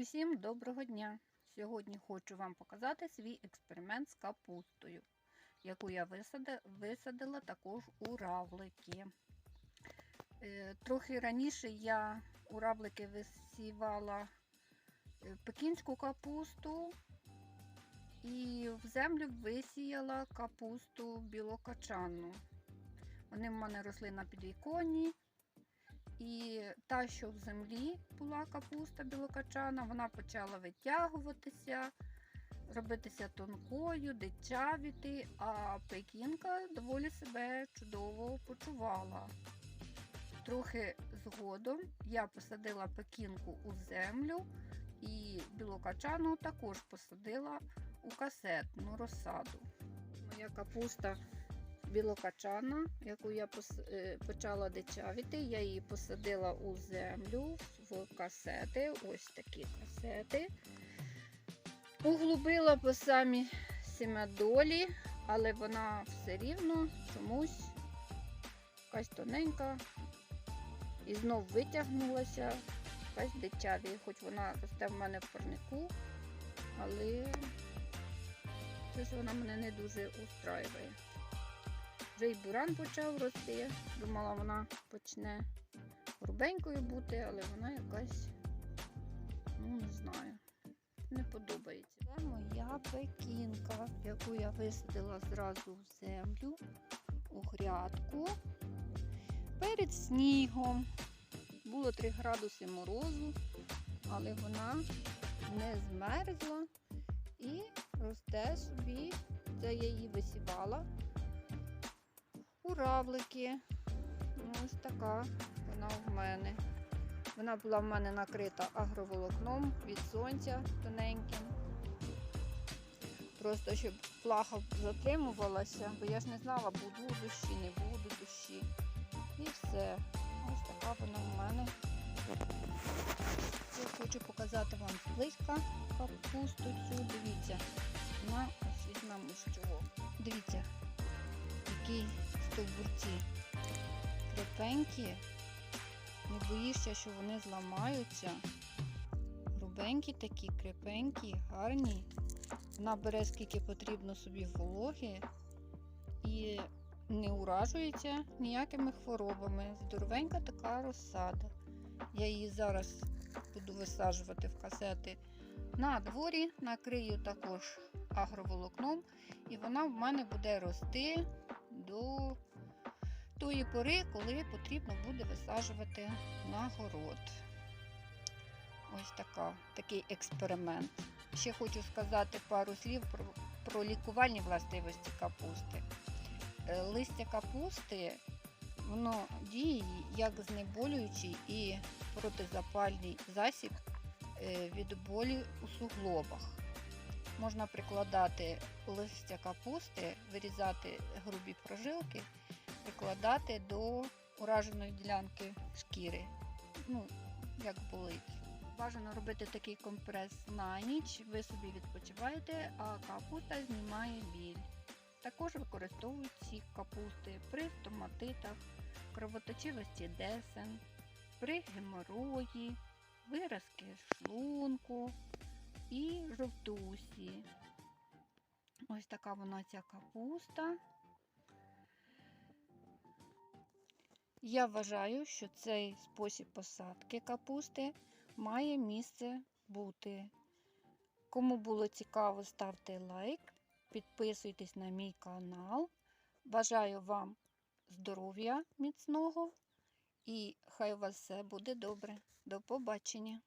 Усім доброго дня! Сьогодні хочу вам показати свій експеримент з капустою, яку я висадила також у равлики. Е, Трохи раніше я у равлики висівала е, пекінську капусту і в землю висіяла капусту білокачанну. Вони в мене росли на підвіконні. І та, що в землі була капуста білокачана, вона почала витягуватися, робитися тонкою, дичавіти, а пекінка доволі себе чудово почувала. Трохи згодом я посадила пекінку у землю і білокачану також посадила у касетну розсаду. Моя капуста білокачана, яку я е, почала дичавіти, я її посадила у землю в касети, ось такі касети. Углубила по самі сім'ядолі, але вона все рівно чомусь якась тоненька і знов витягнулася, якась дичаві, хоч вона росте в мене в парнику, але щось вона мене не дуже устраює. Вже й буран почав рости. Думала, вона почне грубенькою бути, але вона якась, ну не знаю, не подобається. Це моя пекінка, яку я висадила зразу в землю, у грядку. Перед снігом. Було 3 градуси морозу, але вона не змерзла і росте собі. Це я її висівала у равлики. Ну, Ось така вона в мене. Вона була в мене накрита агроволокном від сонця тоненьким. Просто щоб плаха затримувалася, бо я ж не знала, буду дощі, не буду дощі. І все. Ось така вона в мене. Я хочу показати вам зблизька капусту цю. Дивіться, вона ось візьмемо з чого. Дивіться, які стовбурці крепенькі, не боїшся, що вони зламаються. Грубенькі такі, крепенькі, гарні. Вона бере скільки потрібно собі вологи і не уражується ніякими хворобами. Здоровенька така розсада. Я її зараз буду висаджувати в касети на дворі, накрию також агроволокном, і вона в мене буде рости до тої пори, коли потрібно буде висаджувати на город. Ось така, такий експеримент. Ще хочу сказати пару слів про, про лікувальні властивості капусти. Е, Листя капусти воно діє як знеболюючий і протизапальний засіб е, від болі у суглобах. Можна прикладати листя капусти, вирізати грубі прожилки, прикладати до ураженої ділянки шкіри. Ну, як болить. Бажано робити такий компрес на ніч, ви собі відпочиваєте, а капуста знімає біль. Також використовують сік капусти при стоматитах, кровоточивості десен, при геморої, виразки шлунку і жовтусі. Ось така вона ця капуста. Я вважаю, що цей спосіб посадки капусти має місце бути. Кому було цікаво, ставте лайк, підписуйтесь на мій канал. Бажаю вам здоров'я міцного і хай у вас все буде добре. До побачення!